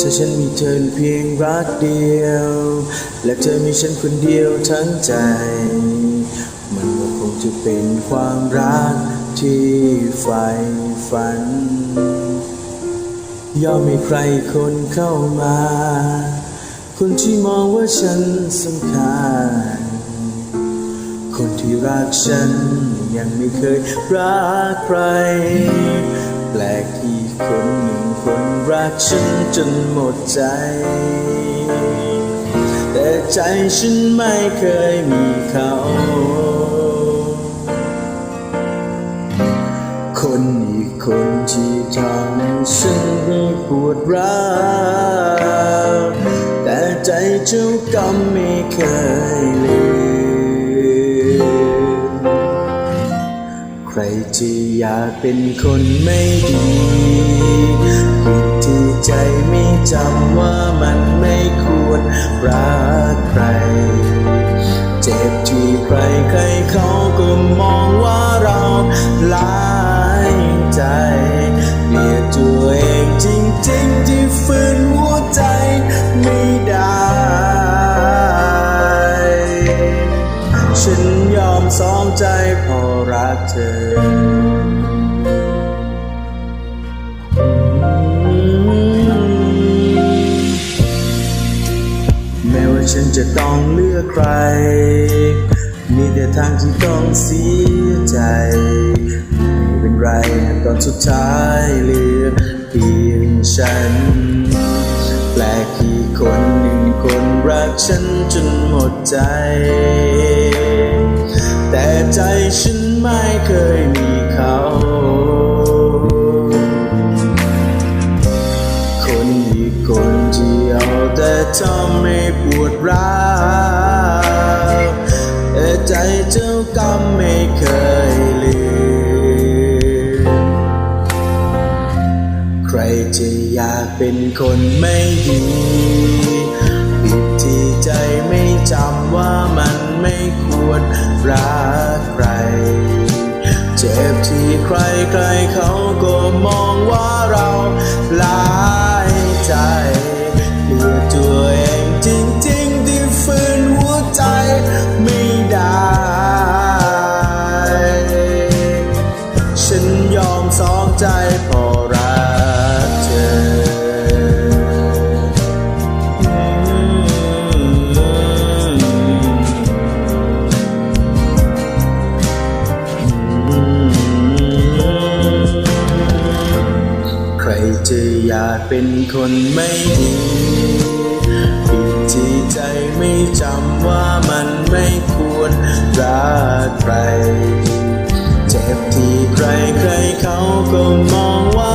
ถ้าฉันมีเธอเพียงรักเดียว และเธอมีฉันคนเดียวทั้งใจ มันก็คงจะเป็นความรักที่ใฝ่ฝัน ย่อมมีใครคนเข้ามา คนที่มองว่าฉันสำคัญ คนที่รักฉันยังไม่เคยรักใคร แปลกที่คนหนึ่งคน รักฉันจนหมดใจ แต่ใจฉันไม่เคยมีเขา คนอีกคนที่ทำฉันปวดร้าวแต่ใจเจ้ากรรมไม่เคยลืม ใครที่อยากเป็นคนไม่ดีผิดที่ใจไม่จำว่ามันไม่ควรรักใคร เจ็บที่ใครใครเขา ธอแม้ว่าฉันจะต้องเลือกใคร มีแต่ทางที่ต้องเสียใจ ไม่เป็นไรตอนสุดท้ายเหลือเพียงฉัน แปลกที่คนหนึ่งคนรักฉันจนหมดใจ แต่ใจฉัน ไม่เคยมีเขา คนอีกคนที่เอาแต่ทำให้ปวดร้าวแต่ใจเจ้ากรรมไม่เคยลืมใครจะอยากเป็นคนไม่ดีผิดที่ใจไม่ ใครใครเขาก็ จะอยากเป็นคนไม่ดีผิดที่ใจไม่จำว่ามันไม่ควรรักใคร เจ็บที่ใครใครเขาก็มองว่า